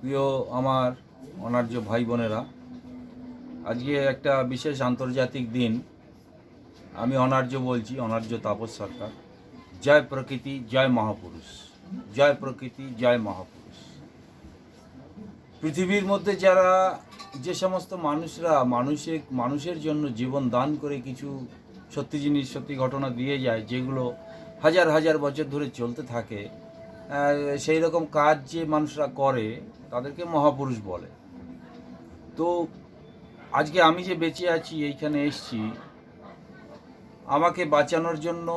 প্রিয় আমার অনার্য ভাই বোনেরা আজকে একটা বিশেষ আন্তর্জাতিক দিন। আমি অনার্য বলছি, অনার্য তাপস সরকার। জয় প্রকৃতি, জয় মহাপুরুষ। জয় প্রকৃতি, জয় মহাপুরুষ। পৃথিবীর মধ্যে যারা যে সমস্ত মানুষরা মানুষের মানুষের জন্য জীবন দান করে কিছু সত্যি জিনিস, সত্যি ঘটনা দিয়ে যায়, যেগুলো হাজার হাজার বছর ধরে চলতে থাকে সেই রকম কাজ যে মানুষরা করে, তাদেরকে মহাপুরুষ বলে। তো আজকে আমি যে বেঁচে আছি, এইখানে এসছি, আমাকে বাঁচানোর জন্য,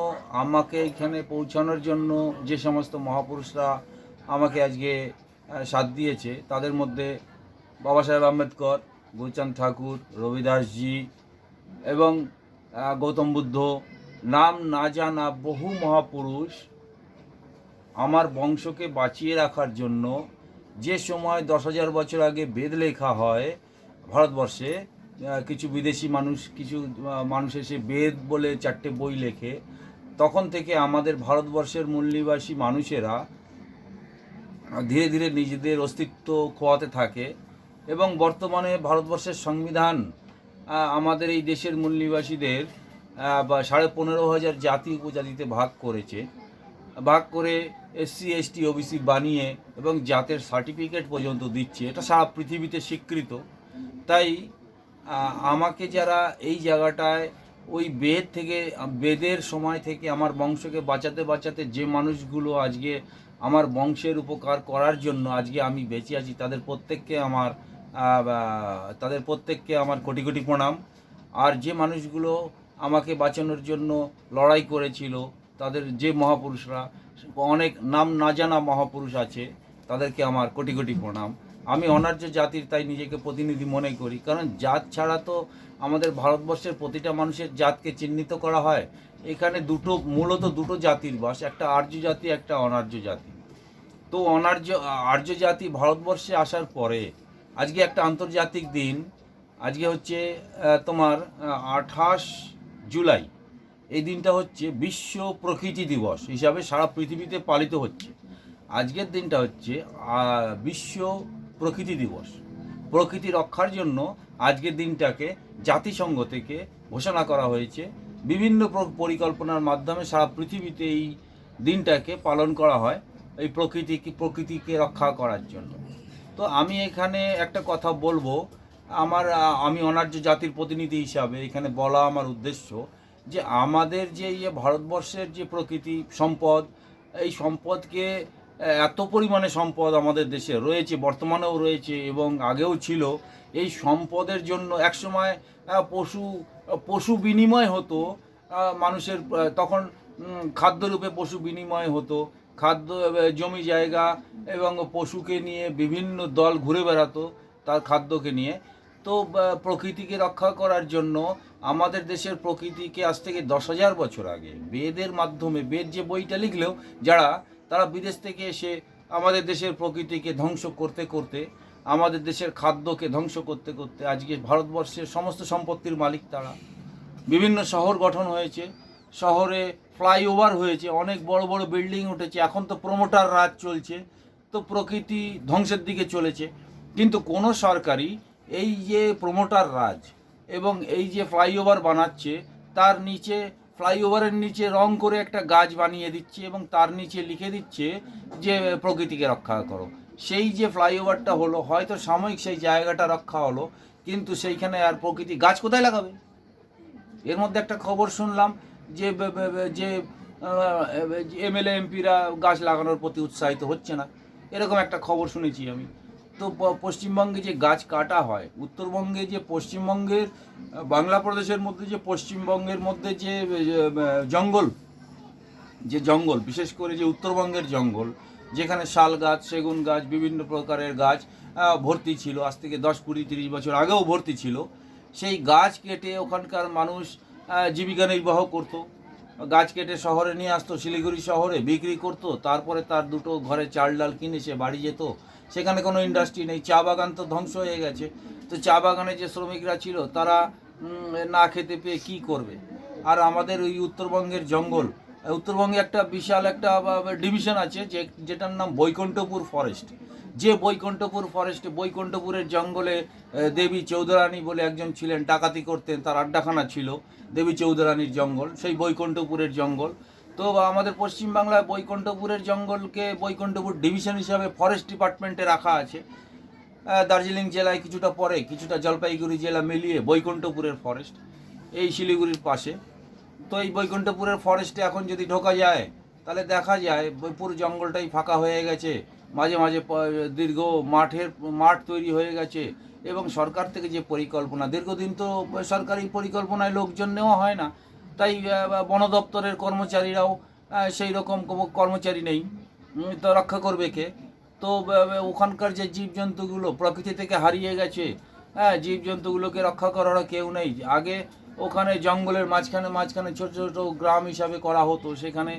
আমাকে এখানে পৌঁছানোর জন্য যে সমস্ত মহাপুরুষরা আমাকে আজকে সাথ দিয়েছে, তাদের মধ্যে বাবা সাহেব আম্বেদকর, গুরুচাঁদ ঠাকুর রবিদাসজি এবং গৌতম বুদ্ধ, নাম না জানা বহু মহাপুরুষ আমার বংশকে বাঁচিয়ে রাখার জন্য যে সময় দশ হাজার বছর আগে বেদ লেখা হয় ভারতবর্ষে কিছু বিদেশি মানুষ, কিছু মানুষ এসে বেদ বলে চারটে বই লেখে, তখন থেকে আমাদের ভারতবর্ষের মূল্যবাসী মানুষেরা ধীরে ধীরে নিজেদের অস্তিত্ব খোয়াতে থাকে এবং বর্তমানে ভারতবর্ষের সংবিধান আমাদের এই দেশের মূল নিবাসীদের বা সাড়ে পনেরো হাজার জাতি উপজাতিতে ভাগ করেছে। ভাগ করে এসসি এসটি ওবিসি বানিয়ে এবং জাতের সার্টিফিকেট পর্যন্ত দিচ্ছে। এটা সারা পৃথিবীতে স্বীকৃত। তাই আমাকে যারা এই জায়গাটায় ওই বেদ থেকে, বেদের সময় থেকে আমার বংশকে বাঁচাতে বাঁচাতে যে মানুষগুলো আজকে আমার বংশের উপকার করার জন্য আজকে আমি বেঁচে আছি, তাদের প্রত্যেককে আমার তাদের প্রত্যেককে আমার কোটি কোটি প্রণাম। আর যে মানুষগুলো আমাকে বাঁচানোর জন্য লড়াই করেছিল, তাদের যে মহাপুরুষরা অনেক নাম না জানা মহাপুরুষ আছে, তাদেরকে আমার কোটি কোটি প্রণাম। আমি অনার্য জাতির, তাই নিজেকে প্রতিনিধি মনে করি। কারণ জাত ছাড়া তো আমাদের ভারতবর্ষের প্রতিটা মানুষের জাতকে চিহ্নিত করা হয়। এখানে দুটো, মূলত দুটো জাতির বাস, একটা আর্য জাতি, একটা অনার্য জাতি। তো অনার্য, আর্য জাতি ভারতবর্ষে আসার পরে, আজকে একটা আন্তর্জাতিক দিন, আজকে হচ্ছে তোমার আঠাশ জুলাই। এই দিনটা হচ্ছে বিশ্ব প্রকৃতি দিবস হিসাবে সারা পৃথিবীতে পালিত হচ্ছে। আজকের দিনটা হচ্ছে বিশ্ব প্রকৃতি দিবস। প্রকৃতি রক্ষার জন্য আজকের দিনটাকে জাতিসংঘ থেকে ঘোষণা করা হয়েছে। বিভিন্ন পরিকল্পনার মাধ্যমে সারা পৃথিবীতে এই দিনটাকে পালন করা হয়, এই প্রকৃতিকে প্রকৃতিকে রক্ষা করার জন্য। তো আমি এখানে একটা কথা বলব। আমার আমি অনার্য জাতির প্রতিনিধি হিসাবে এখানে বলা আমার উদ্দেশ্য যে আমাদের যে ইয়ে ভারতবর্ষের যে প্রকৃতি সম্পদ, এই সম্পদকে এত পরিমাণে সম্পদ আমাদের দেশে রয়েছে, বর্তমানেও রয়েছে এবং আগেও ছিল, এই সম্পদের জন্য একসময় পশু পশু বিনিময় হতো মানুষের তখন খাদ্যরূপে পশু বিনিময় হতো, খাদ্য জমি জায়গা এবং পশুকে নিয়ে বিভিন্ন দল ঘুরে বেড়াতো, তার খাদ্যকে নিয়ে। তো প্রকৃতিকে রক্ষা করার জন্য আমাদের দেশের প্রকৃতিকে আজ থেকে দশ হাজার বছর আগে বেদের মাধ্যমে, বেদ যে বইটা লিখলেও যারা, তারা বিদেশ থেকে এসে আমাদের দেশের প্রকৃতিকে ধ্বংস করতে করতে, আমাদের দেশের খাদ্যকে ধ্বংস করতে করতে আজকে ভারতবর্ষের সমস্ত সম্পত্তির মালিক তারা। বিভিন্ন শহর গঠন হয়েছে। শহরে ফ্লাইওভার হয়েছে। অনেক বড় বড় বিল্ডিং উঠেছে। এখন তো প্রমোটার রাজ চলছে। তো প্রকৃতি ধ্বংসের দিকে চলেছে। কিন্তু কোনো সরকারই এই যে প্রমোটার রাজ এবং এই যে ফ্লাইওভার বানাচ্ছে, তার নিচে, ফ্লাইওভারের নিচে রং করে একটা গাছ বানিয়ে দিচ্ছে এবং তার নিচে লিখে দিচ্ছে যে প্রকৃতিকে রক্ষা করো। সেই যে ফ্লাইওভারটা হলো, হয়তো সাময়িক সেই জায়গাটা রক্ষা হলো, কিন্তু সেইখানে আর প্রকৃতি গাছ কোথায় লাগাবে? এর মধ্যে একটা খবর শুনলাম যে যে এমএলএ এমপিরা গাছ লাগানোর প্রতি উৎসাহিত হচ্ছে না। এরকম একটা খবর শুনেছি আমি। প- পশ্চিমবঙ্গে যে গাছ কাটা হয়, উত্তরবঙ্গে যে পশ্চিমবঙ্গের বাংলা প্রদেশের মধ্যে যে পশ্চিমবঙ্গের মধ্যে যে জঙ্গল যে জঙ্গল, বিশেষ করে যে উত্তরবঙ্গের জঙ্গল, যেখানে শাল গাছ, সেগুন গাছ, বিভিন্ন প্রকারের গাছ ভর্তি ছিল, আজ থেকে দশ কুড়ি তিরিশ বছর আগেও ভর্তি ছিল, সেই গাছ কেটে ওখানকার মানুষ জীবিকা নির্বাহ করতো, গাছ কেটে শহরে নিয়ে আসতো, শিলিগুড়ি শহরে বিক্রি করতো, তারপরে তার দুটো ঘরে চাল ডাল কিনে সে বাড়ি যেত সেখানে কোনো ইন্ডাস্ট্রি নেই, চা বাগান তো ধ্বংস হয়ে গেছে। তো চা বাগানে যে শ্রমিকরা ছিল, তারা না খেতে পেয়ে কী করবে? আর আমাদের ওই উত্তরবঙ্গের জঙ্গল, উত্তরবঙ্গে একটা বিশাল একটা ডিভিশন আছে যে, যেটার নাম বৈকুণ্ঠপুর ফরেস্ট যে বৈকুণ্ঠপুর ফরেস্টে বৈকুণ্ঠপুরের জঙ্গলে দেবী চৌধুরানী বলে একজন ছিলেন, ডাকাতি করতেন, তার আড্ডাখানা ছিল, দেবী চৌধুরানীর জঙ্গল, সেই বৈকুণ্ঠপুরের জঙ্গল। তো আমাদের পশ্চিমবাংলায় বৈকুণ্ঠপুরের জঙ্গলকে বৈকুণ্ঠপুর ডিভিশন হিসাবে ফরেস্ট ডিপার্টমেন্টে রাখা আছে। দার্জিলিং জেলায় কিছুটা পরে, কিছুটা জলপাইগুড়ি জেলা মিলিয়ে বৈকুণ্ঠপুরের ফরেস্ট এই শিলিগুড়ির পাশে। তো এই বৈকুণ্ঠপুরের ফরেস্টে এখন যদি ঢোকা যায়, তাহলে দেখা যায় পুরো জঙ্গলটাই ফাঁকা হয়ে গেছে। মাঝে মাঝে দীর্ঘ মাঠের, মাঠ তৈরি হয়ে গেছে এবং সরকার থেকে যে পরিকল্পনা, দীর্ঘদিন তো সরকারি পরিকল্পনায় লোকজন নেওয়া হয় না। তাই বন দপ্তরের কর্মচারীরাও সেই রকম কর্মচারী নেই। তো রক্ষা করবে কে? তো ওখানকার যে জীবজন্তুগুলো প্রকৃতি থেকে হারিয়ে গেছে হ্যাঁ জীবজন্তুগুলোকে রক্ষা করার কেউ নেই। আগে ওখানে জঙ্গলের মাঝখানে মাঝখানে ছোট ছোট গ্রাম হিসাবে করা হতো। সেখানে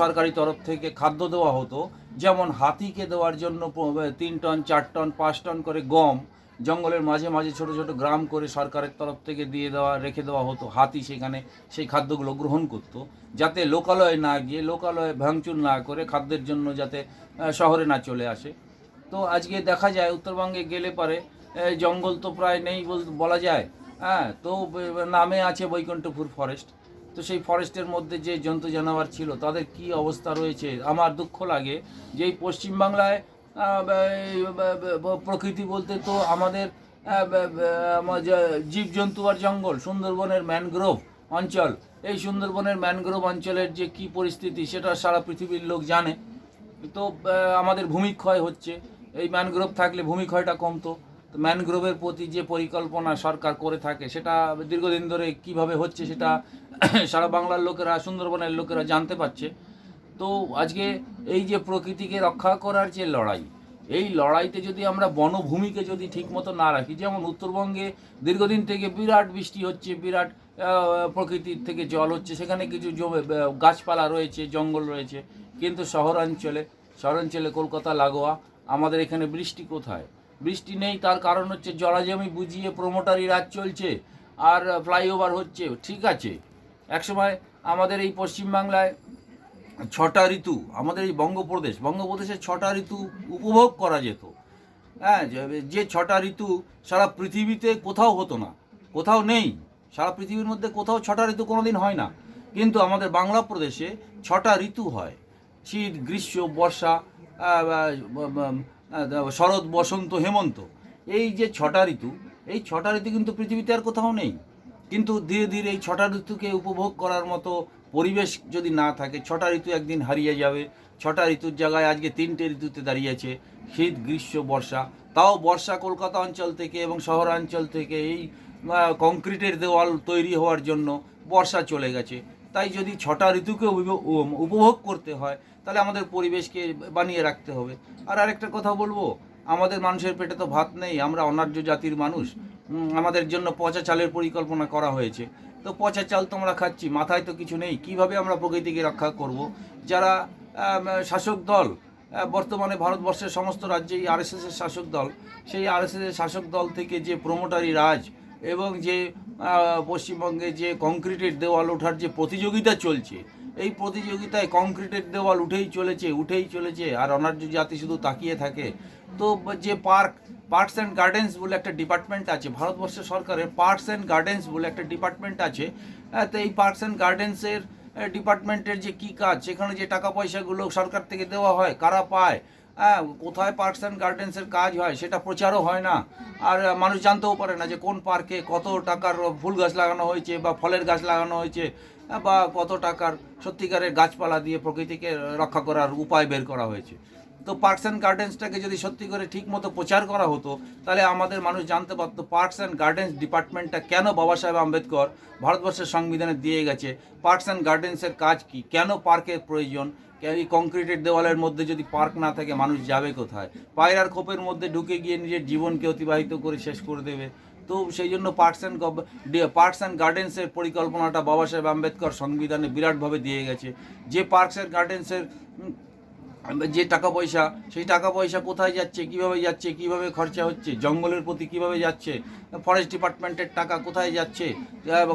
সরকারি তরফ থেকে খাদ্য দেওয়া হতো। যেমন হাতিকে দেওয়ার জন্য তিন টন, চার টন, পাঁচ টন করে গম জঙ্গলের মাঝে মাঝে ছোট ছোট গ্রাম করে সরকারের তরফ থেকে দিয়ে দেওয়া, রেখে দেওয়া হতো, হাতি সেখানে সেই খাদ্যগুলো গ্রহণ করত, যাতে লোকালয়ে না গিয়ে লোকালয়ে ভাঙচুর না করে খাদ্যের জন্য যাতে শহরে না চলে আসে। তো আজকে দেখা যায় উত্তরবঙ্গে গেলে পারে জঙ্গল তো প্রায় নেই বল- যায়। হ্যাঁ তো নামে আছে বৈকুণ্ঠপুর ফরেস্ট তো সেই ফরেস্টের মধ্যে যে জন্তু জানোয়ার ছিল, তাদের কি অবস্থা রয়েছে? আমার দুঃখ লাগে যে এই পশ্চিমবাংলায় প্রকৃতি বলতে তো আমাদের জীবজন্তু আর জঙ্গল, সুন্দরবনের ম্যানগ্রোভ অঞ্চল। এই সুন্দরবনের ম্যানগ্রোভ অঞ্চলের যে কি পরিস্থিতি, সেটা সারা পৃথিবীর লোক জানে। তো আমাদের ভূমিক্ষয় হচ্ছে। এই ম্যানগ্রোভ থাকলে ভূমিক্ষয়টা কমতো। তো ম্যানগ্রোভের প্রতি যে পরিকল্পনা সরকার করে থাকে, সেটা দীর্ঘদিন ধরে কীভাবে হচ্ছে, সেটা সারা বাংলার লোকেরা, সুন্দরবনের লোকেরা জানতে পারছে। তো আজকে এই যে প্রকৃতিকে রক্ষা করার যে লড়াই, এই লড়াইতে যদি আমরা বনভূমিকে যদি ঠিকমতো না রাখি, যেমন উত্তরবঙ্গে দীর্ঘদিন থেকে বিরাট বৃষ্টি হচ্ছে, বিরাট প্রকৃতির থেকে জল হচ্ছে, সেখানে কিছু জমে গাছপালা রয়েছে, জঙ্গল রয়েছে, কিন্তু শহরাঞ্চলে শহরাঞ্চলে কলকাতা, লাগোয়া, আমাদের এখানে বৃষ্টি কোথায়? বৃষ্টি নেই, তার কারণ হচ্ছে জলাজমি বুঝিয়ে প্রমোটারি রাজ চলছে, আর ফ্লাইওভার হচ্ছে, ঠিক আছে। একসময় আমাদের এই পশ্চিমবাংলায় ছটা ঋতু, আমাদের এই বঙ্গপ্রদেশ বঙ্গপ্রদেশে ছটা ঋতু উপভোগ করা যেত। হ্যাঁ যে- ছটা ঋতু সারা পৃথিবীতে কোথাও হতো না, কোথাও নেই, সারা পৃথিবীর মধ্যে কোথাও ছটা ঋতু কোনোদিন হয় না। কিন্তু আমাদের বাংলা প্রদেশে ছটা ঋতু হয়। শীত, গ্রীষ্ম, বর্ষা শরৎ, বসন্ত, হেমন্ত। এই যে ছটা ঋতু, এই ছটা ঋতু কিন্তু পৃথিবীতে আর কোথাও নেই। কিন্তু ধীরে ধীরে এই ছটা ঋতুকে উপভোগ করার মতো পরিবেশ যদি না থাকে, ছটা ঋতু একদিন হারিয়ে যাবে, ছটা ঋতুর জায়গায় আজকে তিনটে ঋতুতে দাঁড়িয়েছে, শীত, গ্রীষ্ম, বর্ষা। তাও বর্ষা কলকাতা অঞ্চল থেকে এবং শহরাঞ্চল থেকে এই কংক্রিটের দেওয়াল তৈরি হওয়ার জন্য বর্ষা চলে গেছে। তাই যদি ছটা ঋতুকে উপভোগ- করতে হয়, তাহলে আমাদের পরিবেশকে বানিয়ে রাখতে হবে। আর আরেকটা কথা বলব, আমাদের মানুষের পেটে তো ভাত নেই, আমরা অনার্য জাতির মানুষ। আমাদের জন্য পচা চালের পরিকল্পনা করা হয়েছে। তো পচা চাল তো আমরা খাচ্ছি, মাথায় তো কিছু নেই। কীভাবে আমরা প্রকৃতিকে রক্ষা করব? যারা শাসক দল বর্তমানে ভারতবর্ষের সমস্ত রাজ্যেই আরএসএস এর শাসক দল, সেই আরএসএস এর শাসক দল থেকে যে প্রমোটারি রাজ এবং যে পশ্চিমবঙ্গে যে কংক্রিটের দেওয়াল ওঠার যে প্রতিযোগিতা চলছে এই প্রতিযোগিতায় কংক্রিটের দেওয়াল উঠেই চলেছে উঠেই চলেছে, আর অনার্য জাতি শুধু তাকিয়ে থাকে। তো যে পার্ক পার্কস অ্যান্ড গার্ডেন্স বলে একটা ডিপার্টমেন্ট আছে, ভারতবর্ষ সরকারের পার্কস অ্যান্ড গার্ডেন্স বলে একটা ডিপার্টমেন্ট আছে তো এই পার্কস অ্যান্ড গার্ডেন্সের ডিপার্টমেন্টের যে কী কাজ, সেখানে যে টাকা পয়সাগুলো সরকার থেকে দেওয়া হয়, কারা পায় হ্যাঁ কোথায় পার্কস অ্যান্ড গার্ডেন্সের কাজ হয়, সেটা প্রচারও হয় না। আর মানুষ জানতেও পারে না যে কোন পার্কে কত টাকার ফুল গাছ লাগানো হয়েছে বা ফলের গাছ লাগানো হয়েছে। বা কত টাকার সত্যিকারের গাছপালা দিয়ে প্রকৃতিকে রক্ষা করার উপায় বের করা হয়েছে। তো পার্কস অ্যান্ড গার্ডেন্সটাকে যদি সত্যি করে ঠিক মতো প্রচার করা হতো, তাহলে আমাদের মানুষ জানতে পারতো পার্কস অ্যান্ড গার্ডেন্স ডিপার্টমেন্টটা কেন বাবা সাহেব আম্বেদকর ভারতবর্ষের সংবিধানে দিয়ে গেছে? পার্কস অ্যান্ড গার্ডেন্সের কাজ কি? কেন পার্কের প্রয়োজন? এই কংক্রিটের দেওয়ালের মধ্যে যদি পার্ক না থাকে, মানুষ যাবে কোথায়? পায়রার খোপের মধ্যে ঢুকে গিয়ে নিজের জীবনকে অতিবাহিত করে শেষ করে দেবে। তো সেই জন্য পার্কস অ্যান্ড পার্কস অ্যান্ড গার্ডেন্সের পরিকল্পনাটা বাবা সাহেব আম্বেদকর সংবিধানে বিরাটভাবে দিয়ে গেছে। যে পার্কস অ্যান্ড গার্ডেন্সের যে টাকা পয়সা, সেই টাকা পয়সা কোথায় যাচ্ছে, কীভাবে যাচ্ছে, কীভাবে খরচা হচ্ছে, জঙ্গলের প্রতি কীভাবে যাচ্ছে ফরেস্ট ডিপার্টমেন্টের টাকা কোথায় যাচ্ছে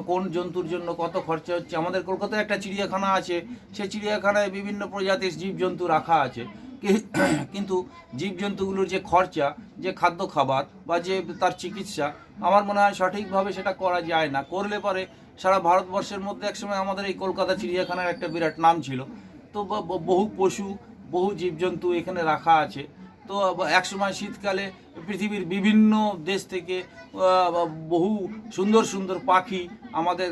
কোন জন্তুর জন্য কত খরচা হচ্ছে, আমাদের কলকাতায় একটা চিড়িয়াখানা আছে সেই চিড়িয়াখানায় বিভিন্ন প্রজাতির জীবজন্তু রাখা আছে। কিন্তু জীবজন্তুগুলোর যে খরচা, যে খাদ্য খাবার বা যে তার চিকিৎসা আমার মনে হয় সঠিকভাবে সেটা করা যায় না। করলে পরে সারা ভারতবর্ষের মধ্যে একসময় আমাদের এই কলকাতা চিড়িয়াখানার একটা বিরাট নাম ছিল। তো বহু পশু, বহু জীবজন্তু এখানে রাখা আছে। তো এক সময় শীতকালে পৃথিবীর বিভিন্ন দেশ থেকে বহু সুন্দর সুন্দর পাখি আমাদের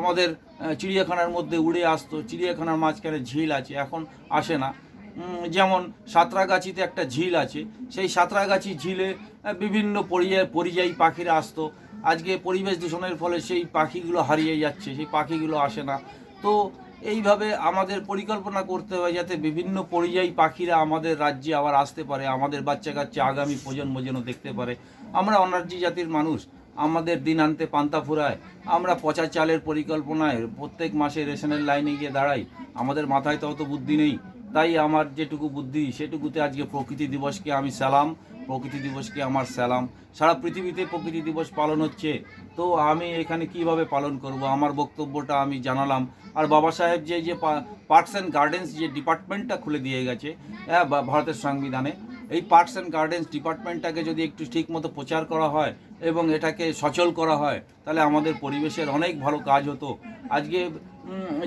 আমাদের চিড়িয়াখানার মধ্যে উড়ে আসতো। চিড়িয়াখানার মাঝখানে ঝিল আছে, এখন আসে না। যেমন সাঁতরাগাছিতে একটা ঝিল আছে, সেই সাঁতরাগাছি ঝিলে বিভিন্ন পরিযায়ী পরিযায়ী পাখিরা আসতো। আজকে পরিবেশ দূষণের ফলে সেই পাখিগুলো হারিয়ে যাচ্ছে, সেই পাখিগুলো আসে না। তো এইভাবে আমাদের পরিকল্পনা করতে হবে যাতে বিভিন্ন পরিযায়ী পাখিরা আমাদের রাজ্যে আবার আসতে পারে, আমাদের বাচ্চা কাচ্চা আগামী প্রজন্ম যেন দেখতে পারে। আমরা অনার্জি জাতির মানুষ, আমাদের দিন আনতে পান্তা ফুরায়, আমরা পচা চালের পরিকল্পনায় প্রত্যেক মাসে রেশনের লাইনে গিয়ে দাঁড়াই, আমাদের মাথায় তো অত বুদ্ধি নেই। তাই আমার যেটুকু বুদ্ধি, সেটুকুতে আজকে প্রকৃতি দিবসকে আমি সালাম, প্রকৃতি দিবসকে আমার সালাম। সারা পৃথিবীতে প্রকৃতি দিবস পালন হচ্ছে, তো আমি এখানে কীভাবে পালন করব? আমার বক্তব্যটা আমি জানালাম। আর বাবা সাহেব যে যে পার্কস অ্যান্ড গার্ডেন্স যে ডিপার্টমেন্টটা খুলে দিয়ে গেছে হ্যাঁ ভারতের সংবিধানে, এই পার্কস অ্যান্ড গার্ডেন্স ডিপার্টমেন্টটাকে যদি একটু ঠিক মতো প্রচার করা হয় এবং এটাকে সচল করা হয়, তাহলে আমাদের পরিবেশের অনেক ভালো কাজ হতো। আজকে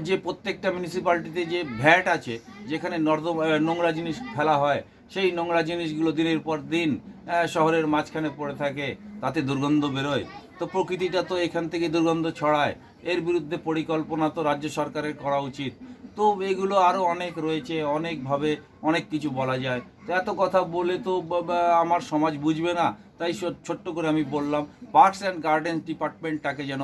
যে প্রত্যেকটা মিউনিসিপ্যালিটিতে যে ভ্যাট আছে, যেখানে নর্দমা নোংরা জিনিস ফেলা হয়, সেই নোংরা জিনিসগুলো দিনের পর দিন শহরের মাঝখানে পড়ে থাকে, তাতে দুর্গন্ধ বেরোয়। তো প্রকৃতিটা তো এখান থেকে দুর্গন্ধ ছড়ায়। এর বিরুদ্ধে পরিকল্পনা তো রাজ্য সরকারের করা উচিত। তো এগুলো আরও অনেক রয়েছে, অনেকভাবে অনেক কিছু বলা যায়। তো এত কথা বলে তো আমার সমাজ বুঝবে না। তাই ছোট্ট করে আমি বললাম পার্কস অ্যান্ড গার্ডেন্স ডিপার্টমেন্টটাকে যেন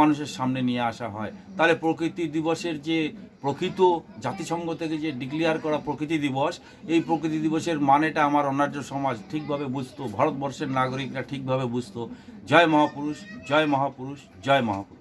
মানুষের সামনে নিয়ে আসা হয়। তাহলে প্রকৃতি দিবসের যে প্রকৃত জাতিসংঘ থেকে যে ডিক্লেয়ার করা প্রকৃতি দিবস, এই প্রকৃতি দিবসের মানেটা আমার অনার্য সমাজ ঠিকভাবে বুঝতো, ভারতবর্ষের নাগরিকরা ঠিকভাবে বুঝতো। জয় মহাপুরুষ জয় মহাপুরুষ জয় মহাপুরুষ।